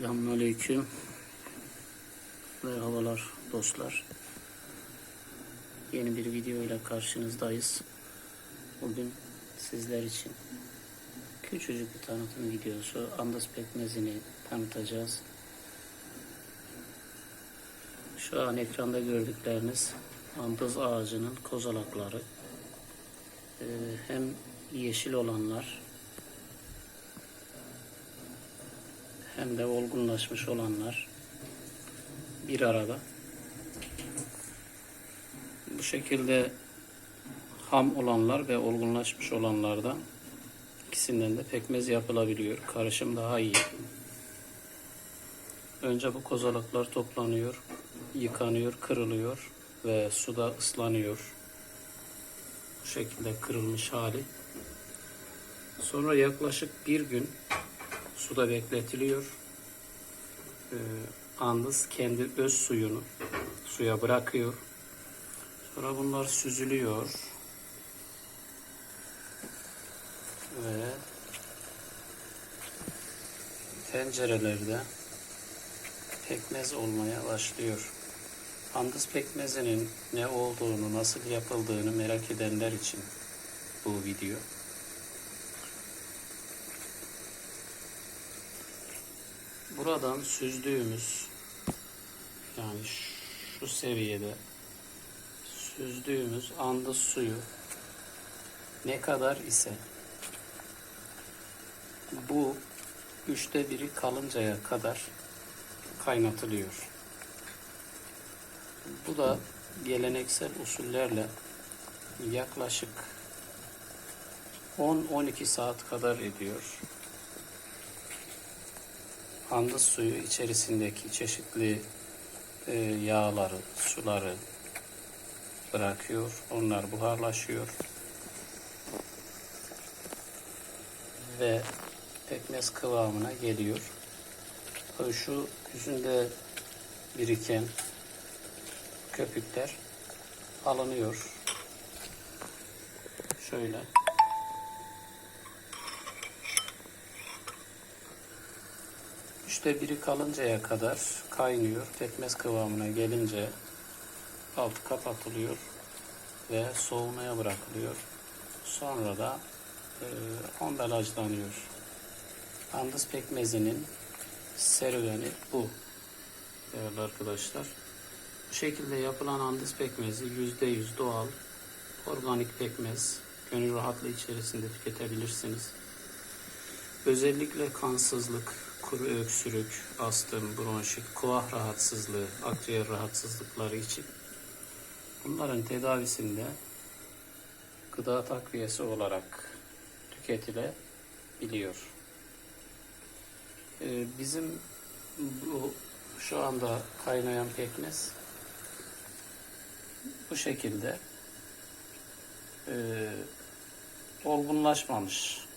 Selamünaleyküm. Merhabalar dostlar. Yeni bir video ile karşınızdayız. Bugün sizler için küçücük bir tanıtım videosu. Andas pekmezini tanıtacağız. Şu an ekranda gördükleriniz andız ağacının kozalakları. Ee, hem yeşil olanlar hem de olgunlaşmış olanlar bir arada. Bu şekilde ham olanlar ve olgunlaşmış olanlardan ikisinden de pekmez yapılabiliyor. Karışım daha iyi. Önce bu kozalaklar toplanıyor, yıkanıyor, kırılıyor ve suda ıslanıyor. Bu şekilde kırılmış hali. Sonra yaklaşık bir gün suda bekletiliyor. Ee, andız kendi öz suyunu suya bırakıyor. Sonra bunlar süzülüyor. Ve tencerelerde pekmez olmaya başlıyor. Andız pekmezinin ne olduğunu, nasıl yapıldığını merak edenler için bu video. Buradan süzdüğümüz yani şu seviyede süzdüğümüz andız suyu ne kadar ise bu üçte biri kalıncaya kadar kaynatılıyor. Bu da geleneksel usullerle yaklaşık 10-12 saat kadar ediyor. Andız suyu içerisindeki çeşitli e, yağları, suları bırakıyor. Onlar buharlaşıyor. Ve pekmez kıvamına geliyor. Tabii Şu yüzünde biriken köpükler alınıyor. Şöyle. Üçte biri kalıncaya kadar kaynıyor. Pekmez kıvamına gelince altı kapatılıyor ve soğumaya bırakılıyor. Sonra da e, ambalajlanıyor. Andız pekmezinin serüveni bu değerli arkadaşlar. Bu şekilde yapılan andız pekmezi %100 doğal, organik pekmez. Gönül rahatlığı içerisinde tüketebilirsiniz. Özellikle kansızlık, kuru öksürük, astım, bronşit, koah rahatsızlığı, akciğer rahatsızlıkları için bunların tedavisinde gıda takviyesi olarak tüketilebiliyor. Ee, bizim bu şu anda kaynayan pekmez bu şekilde e, olgunlaşmamış